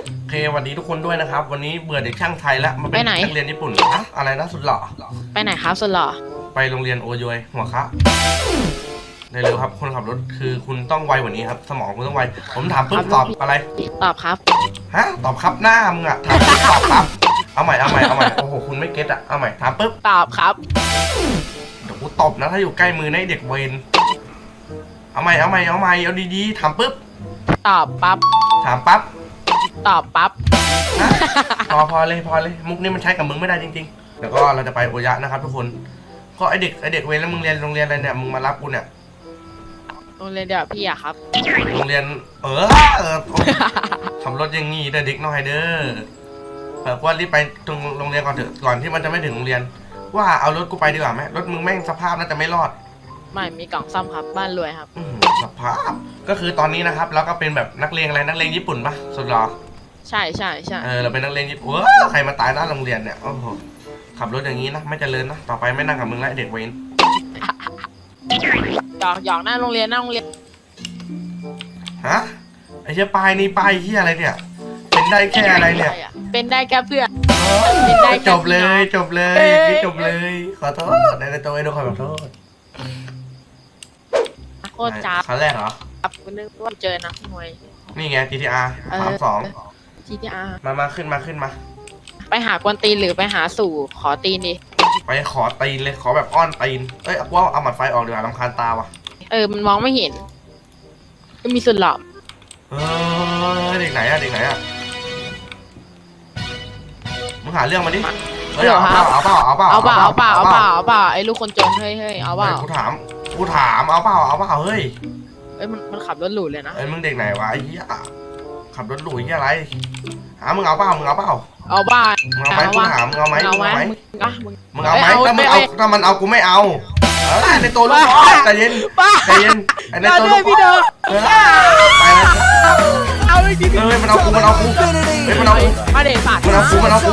โอเควันนี้ทุกคนด้วยนะครับ วันนี้เบื่อเด็กช่างไทยแล้วมาเป็ไปนไหน นักเรียนญี่ปุ่นอะอะไรนะสุดหล่อไปไหนครับสุดหล่อไปโรงเรียนโอยวยหัวคะเร็วๆครับ คนขับรถคือคุณต้องไวกว่านี้ครับ สมองคุณต้องไวผมถามปุ๊บตอบอะไร ตอบครับ ฮะตอบครับหน้ามึงอะถามปุ๊บตอบครับ เอาใหม่เอาใหม่เอาใหม่โอ้โหคุณไม่เก็ตอะเอาใหม่ถามปุ๊บตอบครับเดี๋ยวกูตบนะถ้าอยู่ใกล้มือในะไอ้เด็กเวนเอาใหม่เอาใหม่เอาใหม่เอาดีๆถามปุ๊บตอบปั๊บถามปั๊บ ตอบปั๊บฮะพอพอเลยพอเลยมุกนี้มันใช้กับมึงไม่ได้จริงๆเดี๋ยวก็เราจะไปโอยะนะครับทุกคน ก็ไอเด็กไอเด็กเวนแล้วมึงเรียนโรงเรียนอะไรเนี่ยมึงมารับกูเนี่ยโรงเรียนเดียวกับพี่อะครับ โรงเรียน เออเออโอ้ยขับรถอยังงี้เด้อเด็กน้อยเด้อเออว่ารีบไปตรงโรงเรียนก่อนเถอะก่อนที่มันจะไม่ถึงโรงเรียน ว่าเอารถกูไปดีกว่าไหมรถมึงแม่งสภาพน่าจะไม่รอด ไม่มีกล่องซ่อมครับ บ้านรวยครับ อื้อหือสภาพ ก็คือตอนนี้นะครับเราก็เป็นแบบนักเรียนอะไรนักเรียนญี่ปุ่นปะสุดหรอ ใช่ใช่ใช่เออเราเป็นนักเรียนญี่ปุ่นเว้อใครมาตายหน้าโรงเรียนเนี่ยโอ้โหขับรถอย่างนี้นะไม่เจริญนะต่อไปไม่นั่งกับมึงแล้วไอ้เด็กเวนหยอกหยอกหน้าโรงเรียนหน้าโรงเรียนฮะไอ้เชี่ยปลายนี่ปลายที่อะไรเนี่ยเป็นได้แค่อะไรเนี่ยเป็นได้แค่เพื่อนเป็นได้แค่จบเลยพี่น้องจบเลยเอ้ยพี่จบเลย ขอโทษในตัวไอ้ดูขอโทษโคตรจ้าบครั้งแรกเหรอครับกูนึกว่าเจอนักมวยนี่ไง GTR เออสามสอง ทีทีอาร์มามาขึ้นมาขึ้นมา ไปหากวนตีนหรือไปหาสู่ขอตีนดิไปขอตีนเลยขอแบบอ้อนตีน เอ้ยกูว่าเอาหมัดไฟออกดีกว่าลำคาญตาว่ะเออ มันมองไม่เห็นก็มีสุดหล่อเออเด็กไหนอะเด็กไหนอะมึงหาเรื่องมาดิเฮ้ยเอาเปล่าเอาเปล่าเอาเปล่าเอาเปล่าเอาเปล่าเอาเปล่าเอาเปล่าไอ้ลูกคนจนเฮ้ยเฮ้ยเอาเปล่าฮ้ยกูถามกูถามเอาเปล่าเอาเปล่าเฮ้ยเอ้ยมันมันขับรถหรูเลยนะเอ้ยมึงเด็กไหนวะไอ้เหี้ย ขับรถหลุยเหี้ยอะไรหามึงเอาเปล่ามึงเอาเปล่าเอาบ้ามึงเอาไหมกูถามมึงเอาไหมเอามึงไหมเอาไหมมึงอะมึงมึงเอาไหมเอ้ยเอาถ้ามึงไม่เอาไม่ถ้ามันเอากูไม่เอาเออในตัวลูกน้องใจเย็นบ้าใจเย็นไอ้ในอย่าตัวด้ลูวยกพี่เด้อเออไปแล้วเอาเลยดิเอ้ยมันเอากูมันเอากูเฮ้ยมันเอากูมาเด็ดสัตว์มันเอากูมันเอากู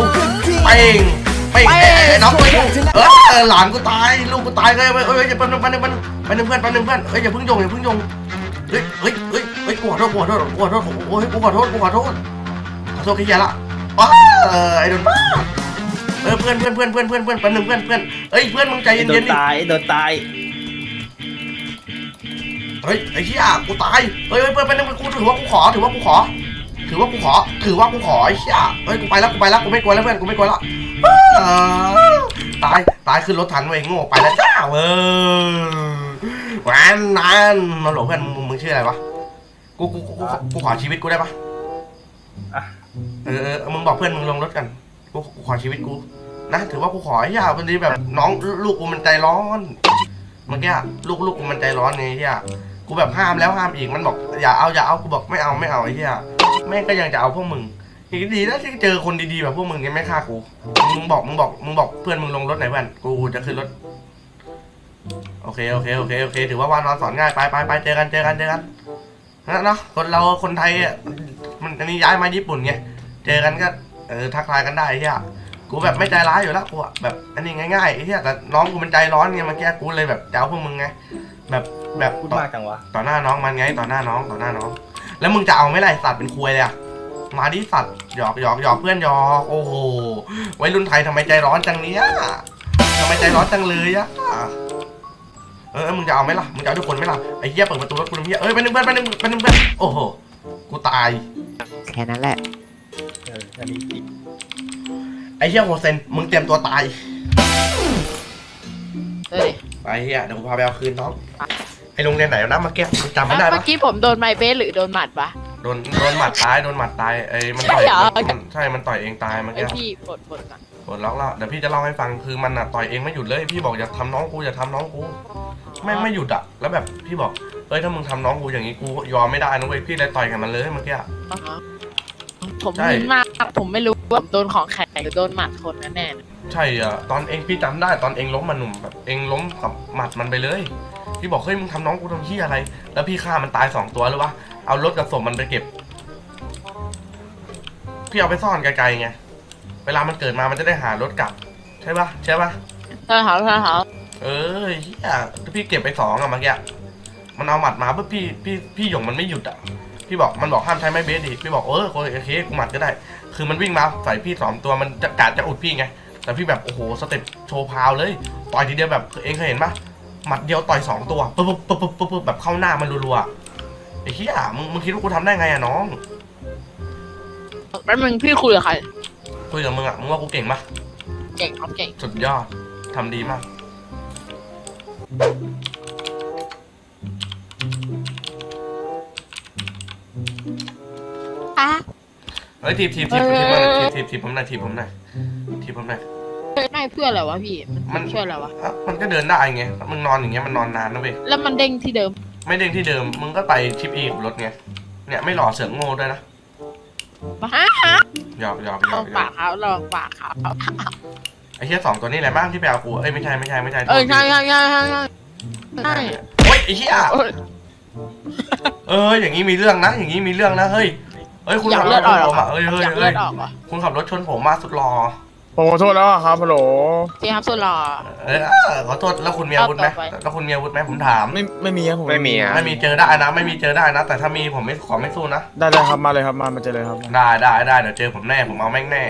เป่งเป่งเป่งเอ้ยไอ้น้องกูเออหลานกูตายลูกกูตายเลยเว้ยเอ้ยอย่าเพิ่งเพิ่งเพิ่งเพิ่งเพื่อนเพิ่งเพื่อนเอ้ยอย่าเพิ่งยงอย่าเพิ่งยงเฮ้ยเฮ้ยเฮ้ยเฮ้ยกูขอโทษกูขอโทษกูขอโทษโอ้ยกูขอโทษกูขอโทษขอโทษแค่ยาละอ้าไอ้โดนบ้าเออเพื่อนเพื่อนเพื่อนเพื่อนเพื่อนเพื่อนเป็นหนึ่งเพื่อนเพื่อนเอ้ยเพื่อนมึงใจเย็นโนๆดิ ตายโดนตายเฮ้ยไอ้เหี้ยกูตายเฮ้ยเฮ้ยเพื่อนเพื่อนกูถือว่ากูขอถือว่ากูขอ ถือว่ากูขอ ถือว่ากูขอไอ้เหี้ยเฮ้ยกูไปแล้วกูไปแล้วกูไม่กลัวแล้วเพื่อนกูไม่กลัวแล้วตายตายขึ้นรถถันเว้ยโง่ไปแล้วจ้าเว้ยวันนั้นมาหลงเพื่อนมึงมึงชื่ออะไรวะ กูกูกูกูกูขอชีวิตกูได้ปะอะ เออเออมึงบอกเพื่อนมึงลงรถกันกูกูขอชีวิตกู นะถือว่ากูขอไอ้เหี้ยวันนี้แบบน้องลูกกูมันใจร้อนเมื่อกี้ลูกลูกกูมันใจร้อนไงไอ้เหี้ยกูแบบห้ามแล้วห้ามอีกมันบอกอย่าเอาอย่าเอากูบอกไม่เอาไม่เอาไอ้เหี้ยแม่งก็ยังจะเอาพวกมึงอีกดีนะที่เจอคนดีๆแบบพวกมึงยังไม่ฆ่ากูมึงบอกมึงบอกมึงบอกเพื่อนมึงลงรถไหนเพื่อนกูจะขึ้นรถโอเคโอเคโอเคโอเค ถือว่าวานอนสอนง่ายไปไปไปเจอกันเจอกันเจอกัน นะเนาะคนเราคนไทยอะมันอันนี้ย้ายมาญี่ปุ่นไงเจอกันก็เออทักทายกันได้ไอ้เหี้ยกูแบบไม่ใจร้ายอยู่แล้วกูอะแบบอันนี้ง่ายๆไอ้เหี้ยแต่น้องกูมันใจร้อนไงเมื่อกี้กูเลยแบบจะเอาพวกมึงไงแบบแบบพูดมากจังวะต่อหน้าน้องมันไงต่อหน้าน้องต่อหน้าน้อง แล้วมึงจะเอาไหม่ไรสัตว์เป็นควยเลยอะมาดิสัตว์หยอกหยอกหยอกเพื่อนหยอกโอ้โหวัยรุ่นไทยทำไมใจร้อนจังเนี้ยทำไมใจร้อนจังเลยอะเออมึงจะเอาไหมล่ะ มึงจะเอาทุกคนไหมล่ะ ไอ้เหี้ยเปิดประตูรถกูทำเหี้ย เอ้ยไปหนึ่งเพื่อนไปหนึ่งไปหนึ่งเพื่อนโอ้โห กูตาย แค่นั้นแหละ เอออันนี้จริงไอ้เหี้ยโฮเซน มึงเตรียมตัวตายเอ้ยไปเหี้ยเดี๋ยวกูพาไปเอาคืนน้อง ไอ้โรงเรียนไหนวะนะเมื่อกี้มึงจำไม่ได้เมื่ปะอกี้ผมโดนไมเบสหรือโดนหมัดปะ โดนโดนหมัดตาย โดนหมัดตายไอ้มันต่อยใช่เหรอ มันใช่ มันต่อยเองตายเมื่อไอกี้พี่ปลดปลดก่อนปลดล็อกแล้วเดี๋ยวพี่จะเล่าให้ฟัง คือมันอะต่อยเองไม่หยุดเลย พี่บอกอย่าทำน้องกูอย่าทำน้องกู ไม่งไม่หยุดอะแล้วแบบพี่บอกเอ้ยถ้ามึงทำน้องกูอย่างนี้กูยอมไม่ได้นะเว้ยพี่เลยต่อยกับมันเลยเมื่อกี้อะอ่าฮะผมใช่มึนมากผมไม่รู้ว่าผมโดนของแข็งหรือโดนหมัดคนแน่ๆใช่อะตอนเองพี่จำได้ตอนเองล้มมันหนุ่มแบบเองล้มกับหมัดมันไปเลย พี่บอกเฮ้ยมึงทำน้องกูทำที่อะไร แล้วพี่ฆ่ามันตายสองตัวหรือวะเอารถกับศพมันไปเก็บ พี่เอาไปซ่อนไกลๆไงเวลามันเกิดมามันจะได้หารถกลับ ใช่ปะใช่ปะใช่ครับใช่ครับ เออเฮียพี่เก็บไปสองอะเมื่อกี้มันเอาหมัดมาปุ๊บพี่พี่พี่หยงมันไม่หยุดอะพี่บอกมันบอกห้ามใช้ไม้เบสดิพี่บอกเออโอเคกูหมัดก็ได้ คือมันวิ่งมาใส่พี่สองตัวมันจะกาดจะอุดพี่ไง แต่พี่แบบโอ้โหสเต็ปโชว์พาวเลยต่อยทีเดียวแบบเองเคยเห็นปะหมัดเดียวต่อยสองตัวปุ๊บปุ๊บปุ๊บปุ๊บปุ๊บแบบเข้าหน้ามันรัวๆอะไอ้เหี้ยมึงมึงคิดว่ากูทำได้ไงอะน้องแป๊บนึงพี่คุยกับใครคุยกับมึงอะมึงว่ากูเก่งปะเก่งครับเก่งสุดยอดทำดีมาก อะเฮ้ยทีบทีบทีบเอทีอบผมหน่อยทีบทีบทีบผมหน่อยทีบผมหน่อยทีบผมหน่อยได้เพื่ออะไรวะพี่ มัมันนช่วยอะไรวะ อะมันก็เดินได้ไงมึงนอนอย่างเงี้ยมันนอนนานนะเว้ยแล้วมันเด้งที่เดิม ไม่เด้งที่เดิม มึงก็ไปชิปอีกับรถไง เนี่ยไม่หล่อเสือกโง่ด้วยนะฮะฮะหยอกหยอกหยลออกงหยปาอกกเขาลองปากเขา ไอ้เหี้ยสองตัวนี้แหละบ้างที่ไปเอากูเอ้ยไม่ใช่ไม่ใช่ไม่ใช่เออใช่ใช่ใช่ใช่ใช่ใช่โอ้ยไอ้เหี้ยเอ้ย เอออย่างงี้มีเรื่องนะ อย่างงี้มีเรื่องนะเฮ้ยเฮ้ยคุณอยากขับเลืรอถดชออกนเหรผอมอะเอ้ยเฮ้ยอยากเลืเฮ้อยดออกเหรอคุณขับรถชนผมมาสุดหล่อผมขอโทษแล้วอะครับฮัลโหลพี่ครับสุดหล่อ เออขอโทษแล้วคุณมีอาวุธไหมเอาต่อไป แล้วคุณมีอาวุธไหมผมถาม ไม่ไม่มีครับผมไม่มีอะไม่มีเจอได้นะ ไม่มีเจอได้นะ แต่ถ้ามีผมไม่ขอไม่สู้นะ ได้ได้ครับมาเลยครับมามาเจอเลยครับได้ได้ได้เดี๋ยวเจอผมแน่ผมเอาแม่งแน่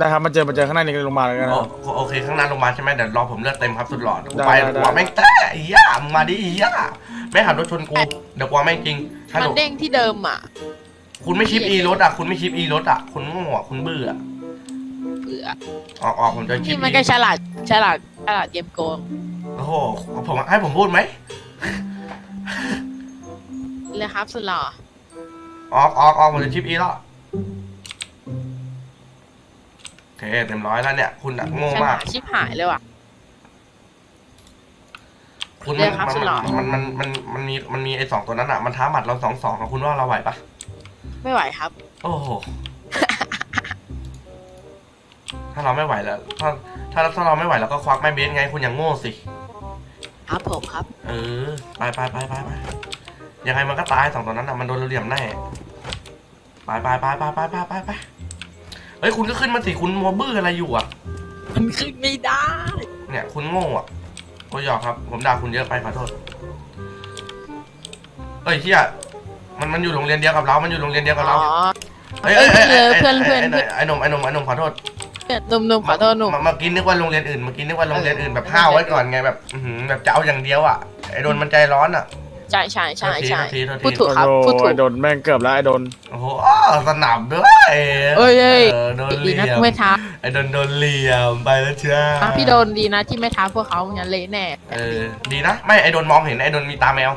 ได้ครับมาเจอมาเจอข้างในนี่ก็ลงมาเลยกันนะโอโอเคข้างหน้าโรงพยาบาลใช่ไหมเดี๋ยวรอผมเลือดเต็มครับสุดหล่อเดี๋ยวกูได้ไปได้หัวแม่งแต้อีย่ามึงมาดิอีย่าแม่งขับรถชนกูเดี๋ยวกลัวแม่งจริงฮัลโหมัลนเด้งที่เดิมอะคุณไม่ชิปอีรถอะคุณไม่ชิปอีรถอะคุณโง่อะคุณเบื่ออะเบื่อออกออกผมจะชิพี่ปมันอีก็ฉลาดฉลาดฉลาดเกมโกงโอ้โหผมให้ผมพูดไหมเลยครับสุดหล่อออกออกออกผมจะชิปอีแล้ว เคเต็มร้อยแล้วเนี่ย คุณอะโง่ฉมาลากดชิบหายเลยว่ะ คุณเดี๋มันยวครับมันสุดหล่อมันมันมันมันมีมันมีไอ้สองตัวนั้นอะมันท้าหมัดเราสองสองอะคุณว่าเราไหวปะไม่ไหวครับ โอ้โห ถ้าเราไม่ไหวแล้ว ถ้าถ้าถ้าเราไม่ไหวเราก็ควักไม้เบสไงคุณอย่างโง่สิ ครับผมครับ เออ ไปไปไปไปไปยังไงมันก็ตายสองตัวนั้นอะ มันโดนเราเหลี่ยมแน่ไปไปไปไปไปไปไปไป เฮ้ยคุณก็ขึ้นมาสิคุณมัวบื้ออะไรอยู่อะ มันขึ้นไม่ได้ เนี่ยคุณโง่อะโอ้ยหยอกครับ ผมด่าคุณเยอะไปขอโทษ เอ้ยเฮียมันมันอยู่โรงเรียนเดียวกับเรา มันอยู่โรงเรียนเดียวกับอ๋เราอเอ้ยเอ้ยเอ้ยเอ้ยเพื่อนเพื่อนไอ้เพื่อน ไอ้หนุ่มไอ้หนุ่มไอ้หนุ่มขอโทษหนุ่มๆขอโทษหนุ่มเมื่อกี้นึกว่าโรงเรียนอื่นเมื่อกี้นึกว่าโรงเรียนอื่นแบบเออห้าวไว้ก่อนไงแบบอื้อหือแบบจะเอาอย่างเดียวอะไอ้โดนมันใจร้อนอะ ใช่ใช่ใช่ใช่โทษทีโทษทีพูดถูกครับโอ้โหพูดถูกไอ้โดนแม่งเกือบแล้วไอ้โดนโอ้โหอ้อสนับด้วยเอ้ยเอ้ยออโดนเหดีลี่นะยมที่ไม่ท้าไอ้โดนโดนเหลี่ยมไปแล้วจ้าอะพี่โดนดีนะที่ไม่ท้าพวกเขางั้นเละแน่เออดีนะ ไม่ไอ้โดนมองเห็นไอ้โดนมีตาแมว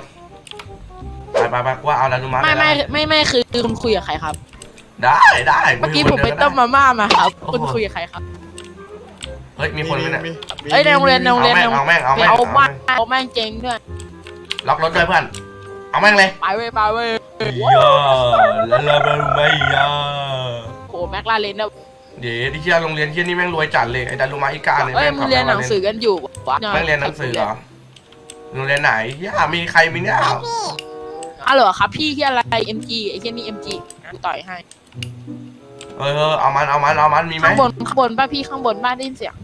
ไปไปไปกูว่าเอาแล้วรู้มาไม่ไม่ด้ไม่ไม่คือคุณคุยกับใครครับ ได้ได้เมื่อกี้ยู่ผมไปคนเดียวต้มมาม่ามาครับโอ้โหคุณคุยกับใครครับเฮ้ยมีคนไหมเนี่ยมีเอ้ยในโรงเรียนในโรงเรียนเอาแม่งเอาแม่งไปเอาเอาแม่บ้างเอาแม่งเจ๊งด้วย ล็อกรถด้วยเพื่อน เอาแม่งเลยไปเว้ยไปเว้ยย่าแล้วเราไม่ย่าโหแม็กลาเรนนะเดี๋ยวที่เชี่ยโรงเรียนเชี่ยนี่แม่งรวยจัดเลยไอ้ดารุมาอิกาเนี่ยเอ้ยแม่งมึขังบเรียนหนังสือมากันอยู่วะแม่งเรียนหนังสือเหรอโรงเรียนไหนย่ามีใครมีเนี่ยอ๋อเหรอครับพี่ที่อะไร MG ไอ้ที่นี่ MG กูต่อยให้เออเออเอามันเอามันเอามันมีไหมข้างบนข้างบนป้าพี่ข้างบนบ้านได้ยินเสียง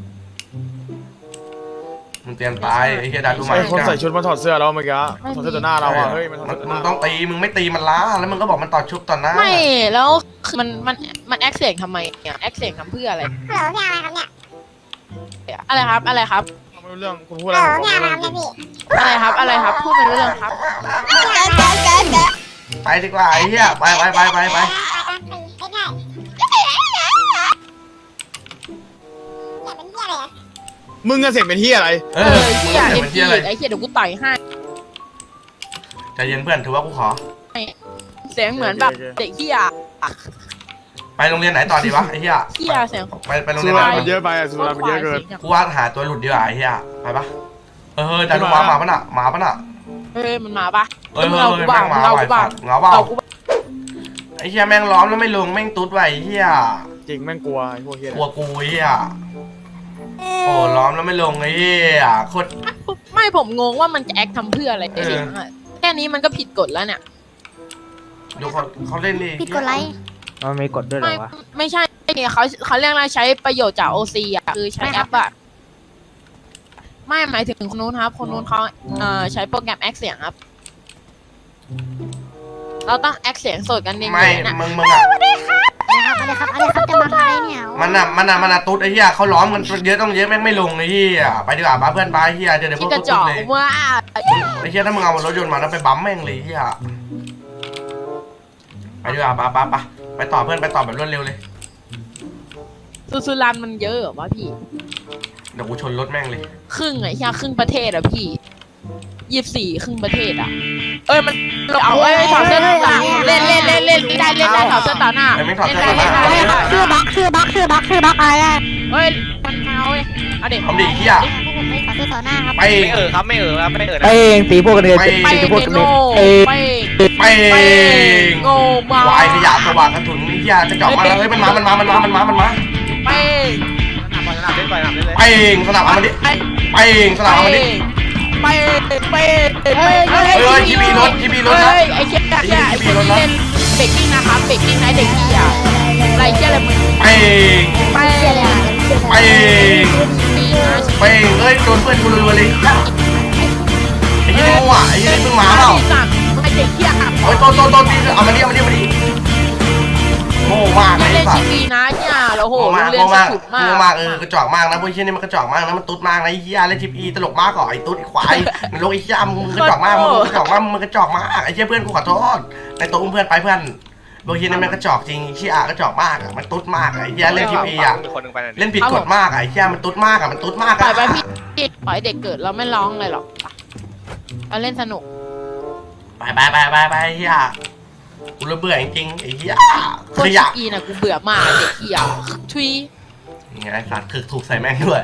มึงเตรียมตายไอ้เชี่ยดารุมาไอ้อิคนกาใส่ชุดมาถอดเสื้อแล้วเมื่อกี้ไม่มีถอดเสื้อต่อหน้าเราอะเฮ้ยมันถอดมึงเสื้อต่อหมึน้างต้องตีมึงไม่ตีมันล้า แล้วมึงก็บอกมันต่อชุบต่อหน้าไม่แล้วคือมันมันมันแอคเสียงทำไมอะแอคเสียงทำเพื่ออะไร ฮัลโหลพี่อะไรครับเนี่ยอะไรครับอะไรครับ ไม่รู้เรื่องคุณพูดอะไรฮัลโหลผมพี่ไม่อะไรรู้ครับเรื่องเนี่ยพี่อะไรครับอะไรครับพูดเป็นเรื่องครับ เกิดเกิดเกิดเกิดเกิดไปดีกว่าไอ้เหี้ยไปไปไปไปไปไมึงอะเสียงเป็นที่อะไร เอเอออที่อยากเดี๋เอ็ยวมมันจีเชี่ยอะไรไอ้เหี้ยเดี๋ยวกูต่อยให้ใจเย็นเพื่อนถือว่ากูขอ เสียงเหมือนแบบเด็กที่อยากไปโรงเรียนไหนต่อดีวะไอ้เหี้ยที่อยากเสียงไปไปโรงสุเรียนไหรานมันวะเยอะไปอะสุรามันเยอะเกิน กูว่าหาตัวหลุดดีกว่าไอ้เหี้ยไปปะเออดารุมาหมาปะน่ะหมาปะน่ะเอ้ยมันมาปะเออมึเองอเอาเอกูอบ้าแม่งหมามึงเอาไหวกูบ้าสัตว์เหงาเปล่าเอากูบ้าไอ้เหี้ยแม่งล้อมแล้วไม่ลงแม่งตุ๊ดไหวไอ้เหี้ยจริงแม่งกลัวไอ้พวกเฮียกลัวกูไอ้เหี้ย โอ้ล้อมแล้วไม่ลงไอ้เหี้ยโคตร ไม่ผมงงว่ามันจะแอคทำเพื่ออะไรเออเสียงอะแค่นี้มันก็ผิดกฎแล้วเนี่ย ดูเขาเขาเล่นดิผิดกฎไลค์มันมีกฎด้วยเหรไม่อวะ ไม่ใช่เขาเขาเรียกอะไรใช้ประโยชน์จากโอซีอะคือใช้แอปอะไม่หมายถึงคนนู้นครับ คนนู้นเขาเอ่อใช้โปรแกรมแอคเสียงครับ เราต้องแอคเสียงสดกันเองไม่นะมึงมึงอะอะไรค รับอะไรครับอะไรครับจะมาอะไรเนี่ยมันอะมันอะมันอะตุ๊ดไอ้เหี้ยเขาล้อมกันเยอะต้องเยอะแม่งไม่ลงไอ้เหี้ยไปดีกว่าบ้าเพื่อนไปไอ้เหี้ยเดี๋ยวเดี๋ยวพวที่กกระตุ๊ดจอกเลยว่าไอ้เหี้ยถ้ามึงเอารถยนต์มาแล้วไปบั๊มแม่งเลยไอ้เหี้ยไปดีกว่าปะปะปะไปต่อเพื่อนไปต่อแบบรวดเร็วเลยสุสุรันมันเยอะเหรอวะพี่ เดี๋ยวกูชนรถแม่งเลย ครึ่งไอ้เหี้ยครึ่งประเทศอะพี่ยี่สิบสี่ครึ่งประเทศอะเอ้ยมัน เอาเอ้ยถอดเสื้อต่างเล่นเล่นเล่นเล่นได้เล่นได้ถอดเสื้อต่างหน้าไอ้แม่งถอดเล่นเสื้อได้ต่างหเล่นน้าได้เล่นได้ชื่อบักชื่อบักชื่อบักชื่อบักอะไรอะเฮ้ยมันมาเว้ยเอาเด็กทำดิไอ้เหี้ยผมไม่ขอซื้อต่อหน้าครับไปเองไม่เออครับไม่เออครับไม่เออไปนะเองตีพวกกันเลยไปไปตีพวกเมกันโง่เองไปไปไปเองโง่มาวายขยะสว่างกระถุนไอ้เหี้ยกระจอกมาแล้วเฮ้ยมันมามันมามันมามันมามันมาไปสนามบอลสนามเล่นไปสนามเล่นเลยไปเองสนับเอามันดิไปไปเองสนับเอามันดิ ไปไปไปเฮ้ยเฮ้ยทีวีรถทีวีรถนะเฮ้ยไอ้เชี่ยไอ้เชี่ยไอ้เชี่ยที่เล่นเบรกกิ้งนะครับเบรกกิ้งไหนเด็กเหี้ยอะไรเชี่ยอะไรมึงไปไปไปไปเอ้ยโดนเพื่อนกูรัวๆเลยไอ้เหี้ยนี่มึงว่ะไอ้เหี้ยนี่มึงหมาเปล่าไอ้เด็กเหี้ยอะโอ้ยโตโตโตตีเอามาดิเอามาดิเอามาดิ ง่มากไม่ไอ้เล่นสัชิตว์ปีนะเนี่ยแล้วโหโง่โรมางกเรียนโง่สมากถุดมาก โง่มากเออกระจอกมากนะพวกเชี่ยนี่มันกระจอกมากนะมันตุ๊ดมากนะไอ้เหี้ยเล่นทิปอีตลกมากก่อไอ้ตุ๊ดไอ้ควายในโลกไอ้เหี้ยมึงกระจอกมากมึงกระจอกมากมึงกระจอกมากไอ้เชี่ยเพื่อนกูขอโทษในโต๊ะเพื่อนไปเพื่อนพวกเชี่ยนี่มันกระจอกจริงเชี่ยกระจอกมากอะมันตุ๊ดมากอะไอ้เหี้ยเล่นทิปอีอะคนหนึ่งไปหน่อยดิเล่นผิดกฎมากอะไอ้เชี่ยมันตุ๊ดมากอะมันตุ๊ดมากปล่ออะยไปพี่ปล่อยเด็กเกิดเราไม่ร้องเลยหรอกเราเล่นสนุก ไปไปไปไปไปเฮีย กูระเบื่อจริงๆไอ้เฮียโคขตรยะอีน่ะกูเบื่อมากเด็กเหี้ยทุยยังไงสัตว์ถึกถูกใส่แม่งด้วย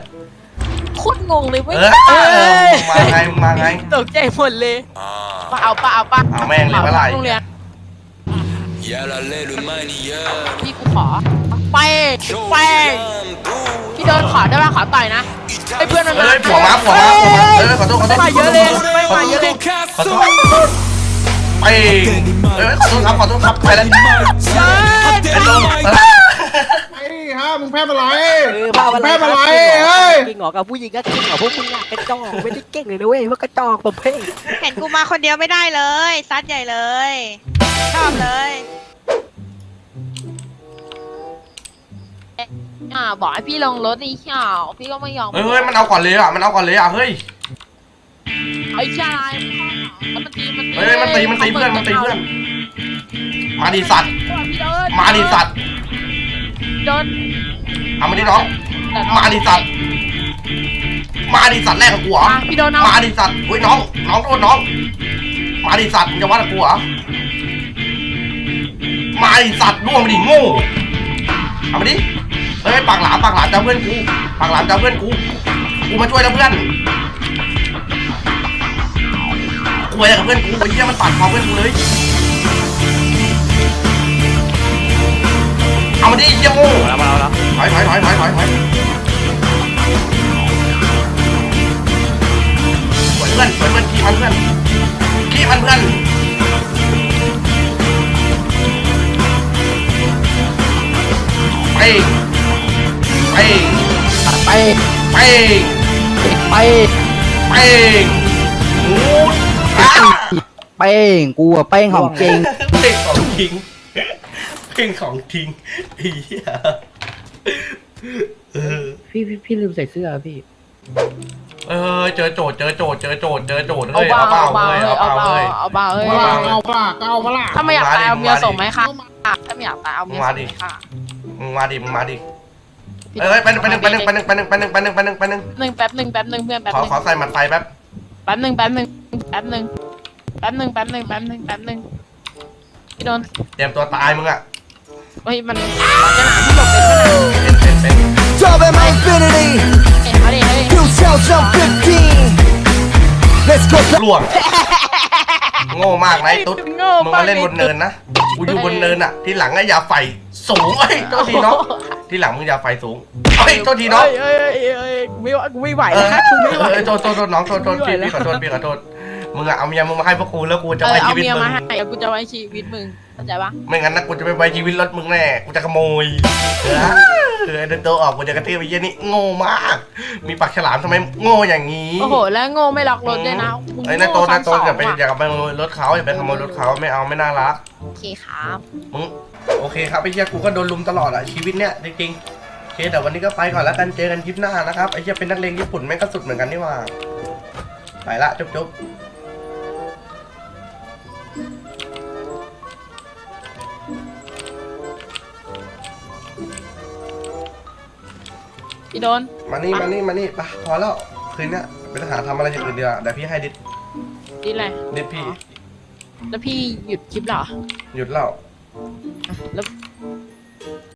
โคตรงงเลยเว้ยเออเออมึงมาไงมึงมาไง ตกใจหมดเลยป้าเอาป้าเอาป้าเอาแม่งเลยเมื่อไหร่โรงเรียน Y'a la lait, le manière. พี่กูขอไปไปพี่โดนขอได้ป่ะขอต่อยนะไอ้เพื่อนมันเอ้ยผัวมาผัวมาผัวมาเออขอโทษขอโทษมาเยอะเลยไม่มาเยอะเลย ขอโทษ ไปเอ้ยขอโทษครับขอโทษครับไปแล้ว Até mais. ไอ้ฮะมึงแพ้อะไรเออบ้าอะไรแพ้อะไรเก่งเฮ้ยเก่งเหรอกับผู้หญิงก็เก่งเหรอพวกมึงอะกระจอกไม่ได้เก่งเลยนะเว้ยพวกกระจอกประเภทเห็นกูมาคนเดียวไม่ได้เลยซัดใหญ่เลย ชอบเลยอ่าบอกให้พี่ลงรถดิเชี่ยวพี่ก็ไม่ยอมเฮ้ยเฮ้ยมันเอาก่อนเลยอะมันเอาก่อนเลยอะเฮ้ยไอ้ชายมันตีมันตี เฮ้ยมันตีมันตีเพื่อนมันตีเพื่อน มาดิสัตว์พี่โดนมาดิสัตว์โดนเอามาดิน้อง มาดิสัตว์ มาดิสัตว์แรกกับกูเหรอมาพี่โดนเอามาดิสัตว์อุ้ยน้อง น้องโทษน้อง มาดิสัตว์มึงจะว่าแต่กูเหรอ มาดิสัตว์ร่วงมาดิโง่เอามาดิเฮ้ยปากหลามปากหลามเจ้าเพื่อนกู ปากหลามเจ้าเพื่อนกู กูมาช่วยแล้วเพื่อน กูไปกับเพื่อนกูไอ้เหี้ยมันตัดคอเพื่อนกูเลยเอามาดิไอ้เหี้ยโง่มาแล้วมาแล้วถอยถอยถอยถอยถอยถอยสวยเพื่อนสวยเพื่อนขี่มันเพื่อนขี่มันเพื่อนไปไปไปไปไปไปหมูอะ เป้งกูอะเป้งของจริงเพลงของจริงเพลงของจริงไอ้เหี้ยเออพี่พี่พี่ลืมใส่เสื้อพี่ เออเจอโจทย์เจอโจทย์เจอโจทย์เจอโจทย์เอาเฮ้ยเบาเอาเปล่าเอาเบาเฮ้ยเอาเอาเบาเปล่าเฮ้ย เอาเบาเอ้ยเอาปะเอาปะก็เอาปะล่ะถ้าไม่อยากตายเอาเมียมาดิส่งไหมคะถ้าไม่อยากตายเอาเมียส่งไหมค่ะมึงมาดิมึงมาดิเอ้ยไปหนึ่งไปหนึ่งไปหนึ่งไปหนึ่งไปหนึ่งไปหนึ่งไปหนึ่งไปหนึ่งไปหนึ่งหนึ่งแป๊บหนึ่งแป๊บหนึ่งเพื่อนแป๊บขอหนึ่งขอใส่หมัดไฟแป๊บแป๊บหนึ่งแป๊บหนึ่งแป๊บหนึ่งแป๊บหนึ่งแป๊บหนึ่งแป๊บหนึ่งแป๊บหนึ่งพี่โดนเตรียมตัวตายมึงอะเฮ้ยมันมันจะหนาพี่หลบเป็นขนาดเป็นเป็นเป็น Double my infinity, เห็นมาดิเฮ้ย 2015. Let's go. ล่วง โง่มากนะไอ้ตุ๊ดโง่มึงมาเล่นบนเนินนะกูอยู่บนเนินอะที่หลังไอ้อย่าไฟสูงเอ้ยโทษทีน้องที่หลังมึงอย่าไฟสูงเฮ้ยโทษทีน้อง เอ้ยเอ้ยเอ้ยเอ้ยกูไม่ไหวกูไม่ไหวเออนะกูไม่ไหว เออโทษโทษโทษน้องโทษโทษพี่พี่ขอโทษพี่ขอโทษ มึงอะเอาเมียมึงมาให้พวกกูแล้วกูจะเออไว้เอาชีวิตเมียมึมางให้เดี๋ยวกูจะไว้ชีวิตมึงเข้าใจปะไม่งั้นนะกูจะไปไว้ชีวิตรถมึงแน่ กูจะขโมยเอออไอ้เดินตัวออกกูจะกระทืบไอ้เหี้ยนี่โง่มาก มีปากฉลามทำไมโง่อย่างนี้โอ้โหแล้วโง่ไม่ล็อกรถด้วยนะมึงไอ้นาโตโง่นาโตซ้ำสองอย่าไปว่ะอย่าไปขโมยรถเขาอย่าไปขโมยรถเขาไม่เอาไม่น่ารัก โอเคครับมึงโอเคครับไอ้เหี้ยกูก็โดนลุมตลอดอะชีวิตเนี้ยจริงๆโอเคเดี๋ยววันนี้ก็ไปก่อนแล้วกันเจอกันคลิปหน้านะครับไอ้เหี้ยเป็นนักเลงญี่ปุ่นแม่งก็สุดเหมือนกันนี่หว่าไปละจุ๊บจุ๊ พี่โดน มานี่มานี่มานี่ไปพอแล้วคืนเนี้ยไปหาทำอะไรอย่างอื่นดีกว่าเดี๋ยวพี่ให้ดิสดีเลยดิสพี่แล้วพี่หยุดคลิปเหรอหยุดเล่าแล้ว